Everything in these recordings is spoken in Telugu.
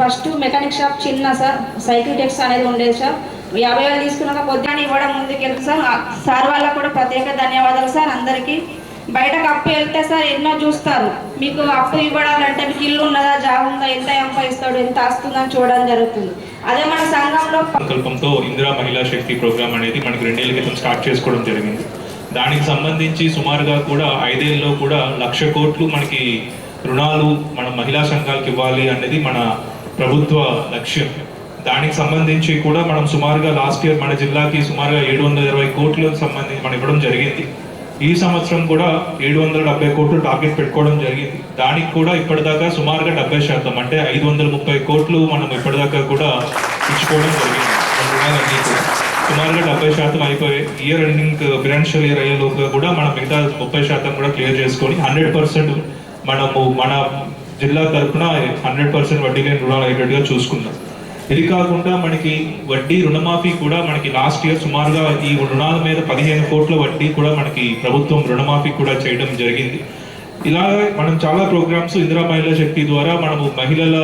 ఫస్ట్ మెకానిక్ షాప్ చిన్న సార్ సైకిల్ టెక్స్ అనేది ఉండేది సార్. యాభై వేలు తీసుకున్నాక పొద్దున ఇవ్వడం ముందుకు సార్. సార్ వాళ్ళకు కూడా ప్రత్యేక ధన్యవాదాలు సార్ అందరికీ. బయటకు అప్పు వెళ్తే సార్ ఎన్నో చూస్తారు. మీకు అప్పు ఇవ్వడాలంటే మీకు ఇల్లు ఉన్నదా జాబ్ ఉందా ఎంత సంపాదిస్తాడు ఎంత వస్తుందని చూడడం జరుగుతుంది. అదే మన సంఘంలో సంకల్పంతో ఇందిరా మహిళా శక్తి ప్రోగ్రామ్ అనేది మనకు రెండేళ్ళ క్రితం స్టార్ట్ చేసుకోవడం జరిగింది. దానికి సంబంధించి సుమారుగా కూడా ఐదేళ్ళలో కూడా లక్ష కోట్లు మనకి రుణాలు మన మహిళా సంఘాలకు ఇవ్వాలి అనేది మన ప్రభుత్వ లక్ష్యం. దానికి సంబంధించి కూడా మనం సుమారుగా లాస్ట్ ఇయర్ మన జిల్లాకి సుమారుగా ఏడు వందల ఇరవై కోట్లకు సంబంధించి మనం ఇవ్వడం జరిగింది. ఈ సంవత్సరం కూడా ఏడు వందల డెబ్బై కోట్లు టార్గెట్ పెట్టుకోవడం జరిగింది. దానికి కూడా ఇప్పటిదాకా సుమారుగా డెబ్బై శాతం అంటే ఐదు వందల ముప్పై కోట్లు మనం ఇప్పటిదాకా కూడా ఇచ్చుకోవడం జరిగింది. సుమారుగా డెబ్బై శాతం అయిపోయి ఇయర్ ఎండింగ్ ఫినాన్షియల్ ఇయర్ అయ్యే లోపల కూడా మనం మిగతా ముప్పై శాతం కూడా క్లియర్ చేసుకొని హండ్రెడ్ పర్సెంట్ మనము మన జిల్లా తరఫున హండ్రెడ్ పర్సెంట్ వడ్డీ లేని రుణాలు అయ్యేటట్టుగా చూసుకుందాం. ఇది కాకుండా మనకి వడ్డీ రుణమాఫీ కూడా మనకి లాస్ట్ ఇయర్ సుమారుగా ఈ రుణాల మీద పదిహేను కోట్ల వడ్డీ కూడా మనకి ప్రభుత్వం రుణమాఫీ కూడా చేయడం జరిగింది. ఇలా మనం చాలా ప్రోగ్రామ్స్ ఇందిరా మహిళా శక్తి ద్వారా మనము మహిళల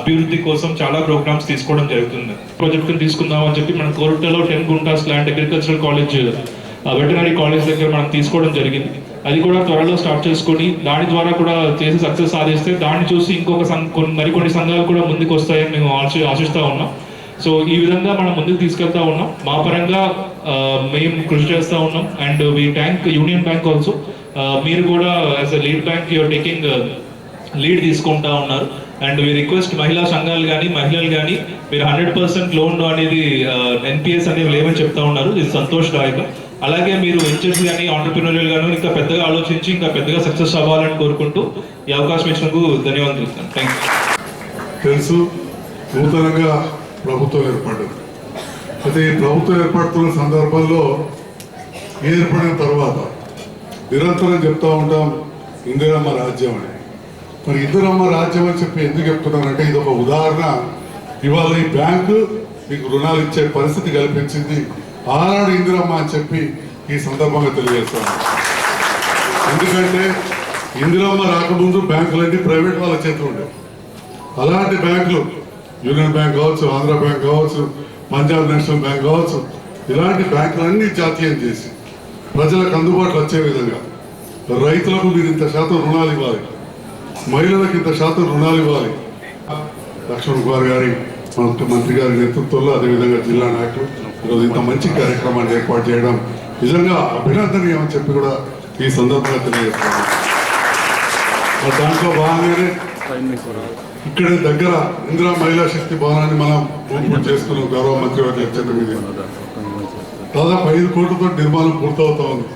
అభివృద్ధి కోసం చాలా ప్రోగ్రామ్స్ తీసుకోవడం జరుగుతుంది. ప్రాజెక్టులు తీసుకుందాం అని చెప్పి మనం కోరుటలో ten guntas land agricultural college veterinary college దగ్గర మనం తీసుకోవడం జరిగింది. అది కూడా త్వరలో స్టార్ట్ చేసుకొని దాని ద్వారా కూడా చేసి సక్సెస్ సాధిస్తే దాన్ని చూసి ఇంకొక కొన్ని మరికొన్ని సంఘాలు కూడా ముందుకు వస్తాయని మేము ఆశ ఆశిస్తూ ఉన్నాం. సో ఈ విధంగా మనం ముందుకు తీసుకెళ్తా ఉన్నాం. మా పరంగా మేము కృషి చేస్తూ ఉన్నాం. And we thank Union Bank also మీరు కూడా as a lead bank you're taking lead తీసుకుంటా ఉన్నారు. అండ్ వీ రిక్వెస్ట్ మహిళా సంఘాలు కానీ మహిళలు కానీ మీరు హండ్రెడ్ పర్సెంట్ లోన్ అనేది ఎన్పిఎస్ అనేవి లేవని చెప్తా ఉన్నారు. ఇది సంతోషదాయకం. అలాగే మీరు వెంచర్స్ కానీ ఆంటర్ప్రినోరియల్ కానీ ఇంకా పెద్దగా ఆలోచించి ఇంకా పెద్దగా సక్సెస్ అవ్వాలని కోరుకుంటూ ఈ అవకాశం ఇచ్చినందుకు ధన్యవాదాలు థ్యాంక్ యూ తెలుసు నూతనంగా ప్రభుత్వం ఏర్పడ్డది. అయితే ఈ ప్రభుత్వం ఏర్పడుతున్న సందర్భంలో ఏర్పడిన తర్వాత నిరంతరం చెప్తా ఉంటాం ఇందిరమ్మ రాజ్యం అని. మరి ఇందిరమ్మ రాజ్యం అని చెప్పి ఎందుకు చెప్తున్నానంటే ఇది ఒక ఉదాహరణ. ఇవాళ ఈ బ్యాంకు మీకు రుణాలు ఇచ్చే పరిస్థితి కల్పించింది. ఆనాడు ఇందిరమ్మ అని చెప్పి ఈ సందర్భంగా తెలియజేస్తాను. ఎందుకంటే ఇందిరమ్మ రాకముందు బ్యాంకులన్నీ ప్రైవేట్ వాళ్ళ చేతులు ఉండేవి. అలాంటి బ్యాంకులు యూనియన్ బ్యాంక్ కావచ్చు ఆంధ్ర బ్యాంక్ కావచ్చు పంజాబ్ నేషనల్ బ్యాంక్ కావచ్చు ఇలాంటి బ్యాంకులన్నీ జాతీయం చేసి ప్రజలకు అందుబాటులో వచ్చే విధంగా రైతులకు మీరు ఇంత శాతం రుణాలు ఇవ్వాలి మహిళలకు ఇంత శాతం రుణాలు ఇవ్వాలి. లక్ష్మణ్ కుమార్ గారి మంత్రి గారి నేతృత్వంలో అదేవిధంగా జిల్లా నాయకులు ఈరోజు ఇంత మంచి కార్యక్రమాన్ని ఏర్పాటు చేయడం నిజంగా అభినందనీయమని చెప్పి కూడా ఈ సందర్భంగా తెలియజేస్తాను దాంట్లో భాగంగానే ఇక్కడ దగ్గర ఇందిరా మహిళా శక్తి భవనాన్ని మనం పూర్తి చేసుకున్నాం గౌరవ మంత్రి వారి మీద. దాదాపు ఐదు కోట్లతో నిర్మాణం పూర్తవుతా ఉంది.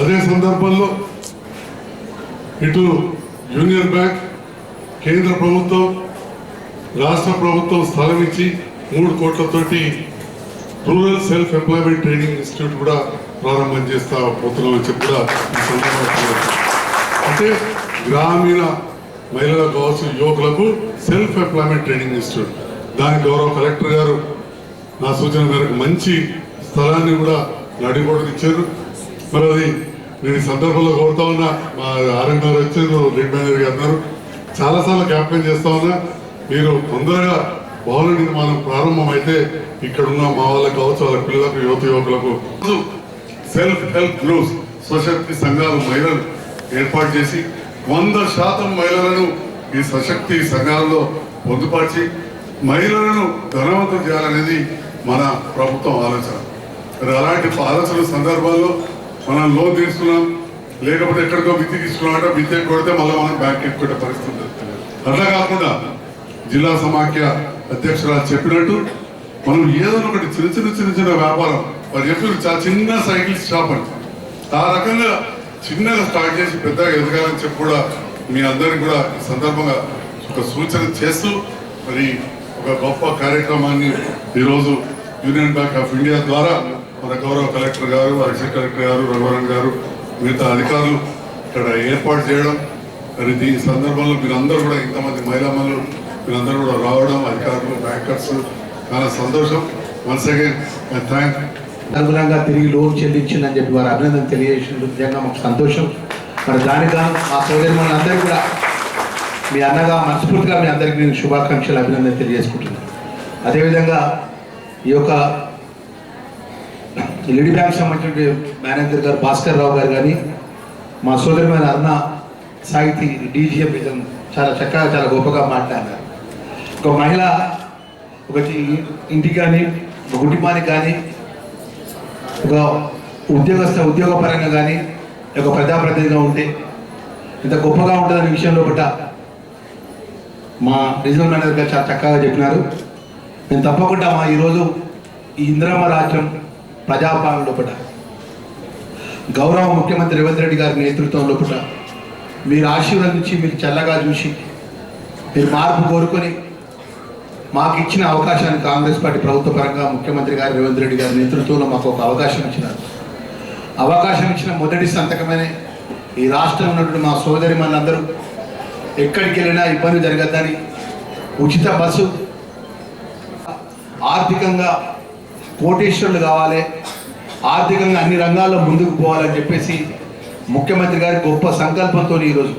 అదే సందర్భంలో ఇటు యూనియన్ బ్యాంక్ కేంద్ర ప్రభుత్వం రాష్ట్ర ప్రభుత్వం స్థలం ఇచ్చి మూడు కోట్లతోటి rural self employment training institute కూడా ప్రారంభం చేస్తా పోతున్నామని చెప్పి కూడా ఈ అంటే గ్రామీణ మహిళలకు కావాల్సిన యువకులకు సెల్ఫ్ ఎంప్లాయ్మెంట్ ట్రైనింగ్ ఇన్స్టిట్యూట్ దాని గౌరవ కలెక్టర్ గారు నా సూచన మేరకు మంచి స్థలాన్ని కూడా నడిగోడకు ఇచ్చారు. మరి అది నేను ఈ సందర్భంలో కోరుతా ఉన్నా మా ఆర్ఎం గారు వచ్చారు లీడ్ మేనేజర్ గారు అన్నారు చాలాసార్లు క్యాప్టెన్ చేస్తా ఉన్నా మీరు తొందరగా భవన నిర్మాణం ప్రారంభమైతే ఇక్కడున్న ఇక్కడ ఉన్న మా వాళ్ళకి కావచ్చు వాళ్ళ పిల్లలకు యువత యువకులకు సెల్ఫ్ హెల్ప్ గ్రూప్స్ స్వశక్తి సంఘాలు మహిళలు ఏర్పాటు చేసి వంద శాతం మహిళలను ఈ సశక్తి సంఘాలలో పొందుపరిచి మహిళలను ధనవంతం చేయాలనేది మన ప్రభుత్వం ఆలోచన. మరి అలాంటి ఆలోచన సందర్భాల్లో మనం లోన్ తీసుకున్నాం లేకపోతే ఎక్కడికో విత్తి తీసుకున్నామంటే అంటే కొడితే మళ్ళీ మనం బ్యాంక్ ఎక్కువ పరిస్థితి అట్లా కాకుండా జిల్లా సమాఖ్య అధ్యక్షురాలు చెప్పినట్టు మనం ఏదైనా ఒకటి చిన్న చిన్న చిన్న చిన్న వ్యాపారం వారు చెప్పిన చాలా చిన్న సైకిల్ షాప్ అని. ఆ రకంగా చిన్నగా స్టార్ట్ చేసి పెద్దగా ఎదగాలని చెప్పి కూడా మీ అందరికి కూడా ఈ సందర్భంగా ఒక సూచన చేస్తూ మరి ఒక గొప్ప కార్యక్రమాన్ని ఈరోజు యూనియన్ బ్యాంక్ ఆఫ్ ఇండియా ద్వారా మన గౌరవ కలెక్టర్ గారు అడిషనల్ కలెక్టర్ గారు రఘువరన్ గారు మిగతా అధికారులు ఇక్కడ ఏర్పాటు చేయడం. మరి దీని సందర్భంలో మీరు అందరూ కూడా ఇంతమంది మహిళామణులు వీళ్ళందరూ కూడా రావడం అధికారులు బ్యాంకర్స్ చాలా సంతోషం. వన్స్ అగైన్ థ్యాంక్ అనుగుణంగా తిరిగి లోన్ చెల్లించిందని చెప్పి వారు అభినందన తెలియజేసినందుకు నిజంగా మాకు సంతోషం. మరి దానికి మా సోదరి అందరికీ కూడా మీ అన్నగా మనస్ఫూర్తిగా మీ అందరికీ నేను శుభాకాంక్షలు అభినందన తెలియజేసుకుంటున్నాను. అదేవిధంగా ఈ యొక్క లిడి బ్యాంక్ సంబంధించిన మేనేజర్ గారు భాస్కర్ రావు గారు కానీ మా సోదరమైన అన్న సాహితీ డీజీఎం నిజం చాలా చక్కగా చాలా గొప్పగా మాట్లాడారు. ఒక మహిళ ఒక చి- ఇంటికి కానీ ఒక కుటుంబానికి కానీ ఒక ఉద్యోగస్థ ఉద్యోగపరంగా కానీ ఒక ప్రజాప్రతినిధిగా ఉంటే ఇంత గొప్పగా ఉంటుందనే విషయంలో బట్ట మా రీజనల్ మేనేజర్ గారు చాలా చక్కగా చెప్పినారు. నేను తప్పకుండా మా ఈరోజు ఈ ఇందిరమ్మ రాజ్యం ప్రజాపాలన లోపల గౌరవ ముఖ్యమంత్రి రేవంత్ రెడ్డి గారి నేతృత్వం లోపల మీరు ఆశీర్వదించి మీరు చల్లగా చూసి మీరు మార్పు కోరుకొని మాకు ఇచ్చిన అవకాశాన్ని కాంగ్రెస్ పార్టీ ప్రభుత్వ పరంగా ముఖ్యమంత్రి గారు రేవంత్ రెడ్డి గారి నేతృత్వంలో మాకు ఒక అవకాశం ఇచ్చినారు. అవకాశం ఇచ్చిన మొదటి సంతకమనే ఈ రాష్ట్రంలో ఉన్నటువంటి మా సోదరి మనందరూ. ఎక్కడికి వెళ్ళినా ఇబ్బంది జరగద్దని ఉచిత బస్సు ఆర్థికంగా కోటేశ్వరులు కావాలి ఆర్థికంగా అన్ని రంగాల్లో ముందుకు పోవాలని చెప్పేసి ముఖ్యమంత్రి గారి గొప్ప సంకల్పంతో ఈరోజు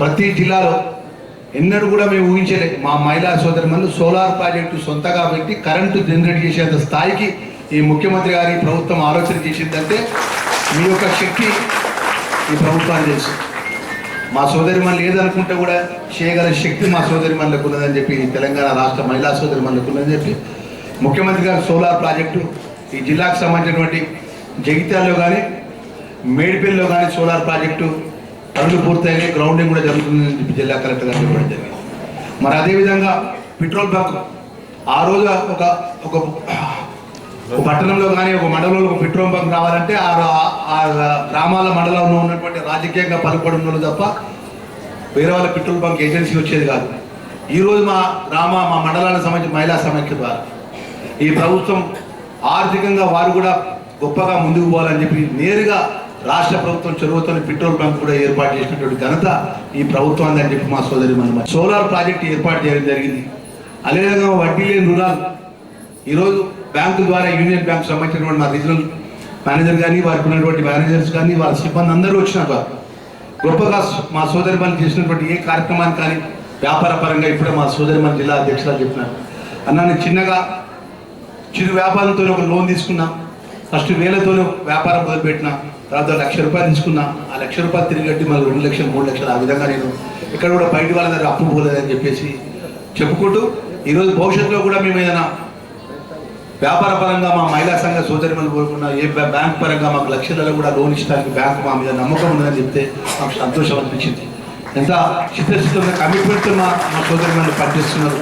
ప్రతి జిల్లాలో ఎన్నడూ కూడా మేము ఊహించలే. మా మహిళా సోదరులు సోలార్ ప్రాజెక్టు సొంతగా పెట్టి కరెంటు జనరేట్ చేసేంత స్థాయికి ఈ ముఖ్యమంత్రి గారి ప్రభుత్వం ఆలోచన చేసిందంటే మీ యొక్క శక్తి ఈ ప్రభుత్వాన్ని తెలుసు. మా సోదరి మనలు ఏదనుకుంటే కూడా చేయగల శక్తి మా సోదరి మనలకు ఉన్నదని చెప్పి తెలంగాణ రాష్ట్ర మహిళా సోదరి మనలకు ఉన్నదని చెప్పి ముఖ్యమంత్రి గారు సోలార్ ప్రాజెక్టు ఈ జిల్లాకు సంబంధించినటువంటి జగిత్యాల్లో కానీ మేడిపల్లిలో కానీ సోలార్ ప్రాజెక్టు పనులు పూర్తయినాయి గ్రౌండింగ్ కూడా జరుగుతుందని చెప్పి జిల్లా కలెక్టర్ గారు చెప్పడం జరిగింది. మరి అదేవిధంగా పెట్రోల్ బంక్ ఆ రోజు ఒక ఒక పట్టణంలో కానీ ఒక మండలంలో ఒక పెట్రోల్ బంక్ రావాలంటే ఆ ఆ గ్రామాల మండలంలో ఉన్నటువంటి రాజకీయంగా పలుకోవడం తప్ప వేరే వాళ్ళ పెట్రోల్ బంక్ ఏజెన్సీ వచ్చేది కాదు. ఈరోజు మా గ్రామ మా మండలానికి సంబంధించి మహిళా సమైక్య ద్వారా ఈ ప్రభుత్వం ఆర్థికంగా వారు కూడా గొప్పగా ముందుకు పోవాలని చెప్పి నేరుగా రాష్ట్ర ప్రభుత్వం చొరవతో పెట్రోల్ బంక్ కూడా ఏర్పాటు చేసినటువంటి ఘనత ఈ ప్రభుత్వాన్ని అని చెప్పి మా సోదరి మన సోలార్ ప్రాజెక్ట్ ఏర్పాటు చేయడం జరిగింది. అదేవిధంగా వడ్డీ లేని రుణాలు. ఈరోజు బ్యాంకు ద్వారా యూనియన్ బ్యాంక్ సంబంధించినటువంటి మా రీజనల్ మేనేజర్ కానీ వారికి ఉన్నటువంటి మేనేజర్స్ కానీ వాళ్ళ సిబ్బంది అందరూ వచ్చినాక గొప్పగా మా సోదరి మనం చేసినటువంటి ఏ కార్యక్రమాన్ని కానీ వ్యాపార పరంగా ఇప్పుడే మా సోదరి మన జిల్లా అధ్యక్షురాలు చెప్పినారు. అన్న నేను చిన్నగా చిరు వ్యాపారంతో ఒక లోన్ తీసుకున్నాను ఫస్ట్ వేలతోనే వ్యాపారం మొదలుపెట్టిన తర్వాత లక్ష రూపాయలు తీసుకున్నా ఆ లక్ష రూపాయలు తిరిగి కట్టి మళ్ళీ రెండు లక్షలు మూడు లక్షలు ఆ విధంగా నేను ఇక్కడ కూడా బయట వాళ్ళ దగ్గర అప్పు పోలేదని చెప్పేసి చెప్పుకుంటూ ఈరోజు భవిష్యత్తులో కూడా మేము ఏదైనా వ్యాపార పరంగా మా మహిళా సంఘ సోదరి మనం కోరుకున్న ఏ బ్యాంక్ పరంగా మాకు లక్షలలో కూడా లోన్ ఇచ్చడానికి బ్యాంక్ మా మీద నమ్మకం ఉందని చెప్తే మాకు సంతోషం అనిపించింది. ఎంత చిత్తశుద్ధమైన కమిట్మెంట్ మా మా సోదరి పనిచేస్తున్నారు.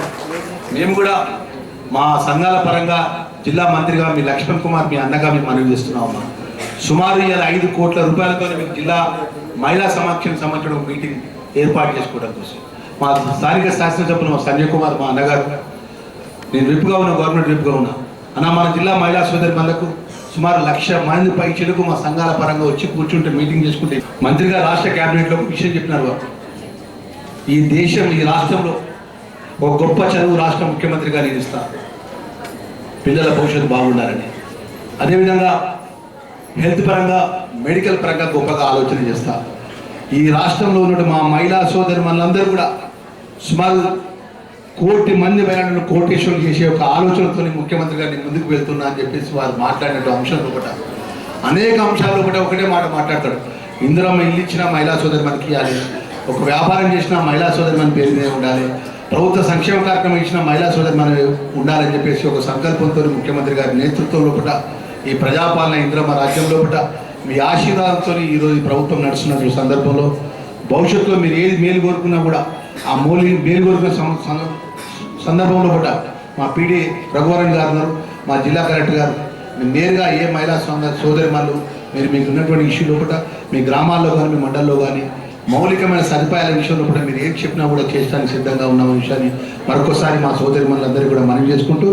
మేము కూడా మా సంఘాల పరంగా జిల్లా మంత్రిగా మీ లక్ష్మణ్ కుమార్ మీ అన్నగా మేము మనవి చేస్తున్నాం అమ్మా. సుమారు ఇలా ఐదు కోట్ల రూపాయలతో మీకు జిల్లా మహిళా సమాఖ్యం సంబంధించిన ఒక మీటింగ్ ఏర్పాటు చేసుకోవడం కోసం. మా స్థానిక శాసనసభ్యులు మా సంజయ్ కుమార్ మా అన్నగారు. నేను విప్పుగా ఉన్నా గవర్నమెంట్ విప్పుగా ఉన్నా. అన్న మన జిల్లా మహిళా సోదరి మనకు సుమారు లక్ష మంది పై చెడుకు మా సంఘాల పరంగా వచ్చి కూర్చుంటే మీటింగ్ చేసుకుంటే మంత్రిగా రాష్ట్ర క్యాబినెట్లో ఒక విషయం చెప్పినారు వారు. ఈ దేశం ఈ రాష్ట్రంలో ఒక గొప్ప చదువు రాష్ట్ర ముఖ్యమంత్రిగా నేను ఇస్తాను. పిల్లల భవిష్యత్తు బాగుండాలని. అదేవిధంగా హెల్త్ పరంగా మెడికల్ పరంగా గొప్పగా ఆలోచన చేస్తా. ఈ రాష్ట్రంలో ఉన్న మా మహిళా సోదరి మనందరూ కూడా సుమారు కోటి మంది మహిళలను కోటేశ్వరం చేసే ఒక ఆలోచనతో ముఖ్యమంత్రి గారిని ముందుకు వెళ్తున్నా అని చెప్పేసి వారు మాట్లాడినట్టు అంశాలు కూడా అనేక అంశాల్లో ఒకటే ఒకటే మాట మాట్లాడతాడు. ఇందులో ఇల్లు ఇచ్చిన మహిళా సోదరి మనకి ఇవ్వాలి ఒక వ్యాపారం చేసిన మహిళా సోదరి మన పేరు మీద ఉండాలి. ప్రభుత్వ సంక్షేమ కార్యక్రమం ఇచ్చిన మహిళా సోదరి మనం ఉండాలని చెప్పేసి ఒక సంకల్పంతో ముఖ్యమంత్రి గారి నేతృత్వం లోపల ఈ ప్రజాపాలన ఇంద్రమ రాజ్యం లోపల మీ ఆశీర్వాదంతో ఈరోజు ప్రభుత్వం నడుస్తున్న సందర్భంలో భవిష్యత్తులో మీరు ఏది మేలు కోరుకున్నా కూడా ఆ మూలి మేలు కోరుకున్న సం- సందర్భంలో కూడా మా పీడీ రఘువరణ్ గారు ఉన్నారు మా జిల్లా కలెక్టర్ గారు. నేరుగా ఏ మహిళా సోదరి మళ్ళు మీరు మీకు ఉన్నటువంటి ఇష్యూ లోపల మీ గ్రామాల్లో కానీ మీ మండల్లో కానీ మౌలికమైన సదుపాయాల విషయంలో కూడా మీరు ఏం చెప్పినా కూడా చేయడానికి సిద్ధంగా ఉన్న విషయాన్ని మరొకసారి మా సోదరి మనులందరూ కూడా మనం చేసుకుంటూ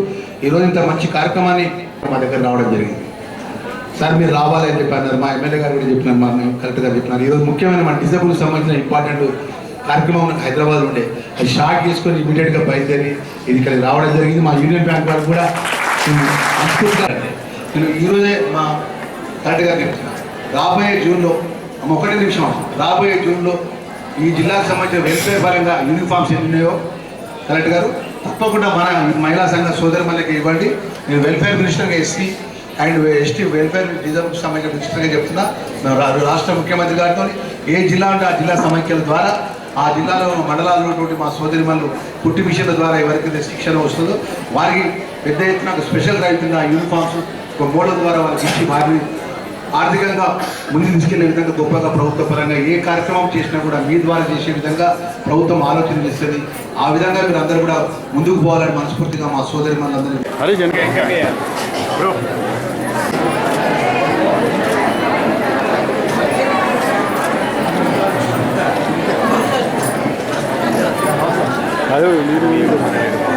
ఈరోజు ఇంత మంచి కార్యక్రమాన్ని మా దగ్గర రావడం జరిగింది. సార్ మీరు రావాలని అని చెప్పి అన్నారు మా ఎమ్మెల్యే గారు కూడా చెప్పినారు. మా కలెక్టర్ గారు చెప్పినారు. ఈరోజు ముఖ్యమైన మా డిజబుల్ సంబంధించిన ఇంపార్టెంట్ కార్యక్రమం హైదరాబాద్ ఉండే. అది షార్ట్ చేసుకొని ఇమీడియట్గా బయలుదేరి ఇది ఇక్కడికి రావడం జరిగింది. మా యూనియన్ బ్యాంక్ వారు కూడా నేను నేను ఈరోజే మా కలెక్టర్ గారు చెప్తున్నాను రాబోయే జూన్లో ఒకటే నిమిషం. రాబోయే జూన్లో ఈ జిల్లాకు సంబంధించిన వెల్ఫేర్ పరంగా యూనిఫామ్స్ ఎన్ని ఉన్నాయో కలెక్టర్ గారు తప్పకుండా మన మహిళా సంఘ సోదరి మళ్ళకి ఇవ్వండి. నేను వెల్ఫేర్ మినిస్టర్గా SC and ST welfare reserve సమైక్య మినిస్టర్గా చెప్తున్నా. రా- రాష్ట్ర ముఖ్యమంత్రి గారితో ఏ జిల్లా ఉంటే ఆ జిల్లా సమైక్యల ద్వారా ఆ జిల్లాలో మండలాల్లో ఉన్నటువంటి మా సోదరి మనులు కుట్టి మిషన్ల ద్వారా ఎవరికైతే శిక్షణ వస్తుందో వారికి పెద్ద ఎత్తున ఒక స్పెషల్ రైతు యూనిఫామ్స్ ఒక మోడల్ ద్వారా వాళ్ళకి ఇచ్చి వారిని ఆర్థికంగా ముందుకు తీసుకెళ్ళే విధంగా గొప్పగా ప్రభుత్వ పరంగా ఏ కార్యక్రమం చేసినా కూడా మీ ద్వారా చేసే విధంగా ప్రభుత్వం ఆలోచన చేస్తుంది. ఆ విధంగా మీరు అందరూ కూడా ముందుకు పోవాలని మనస్ఫూర్తిగా మా సోదరి మనందరూ ఆ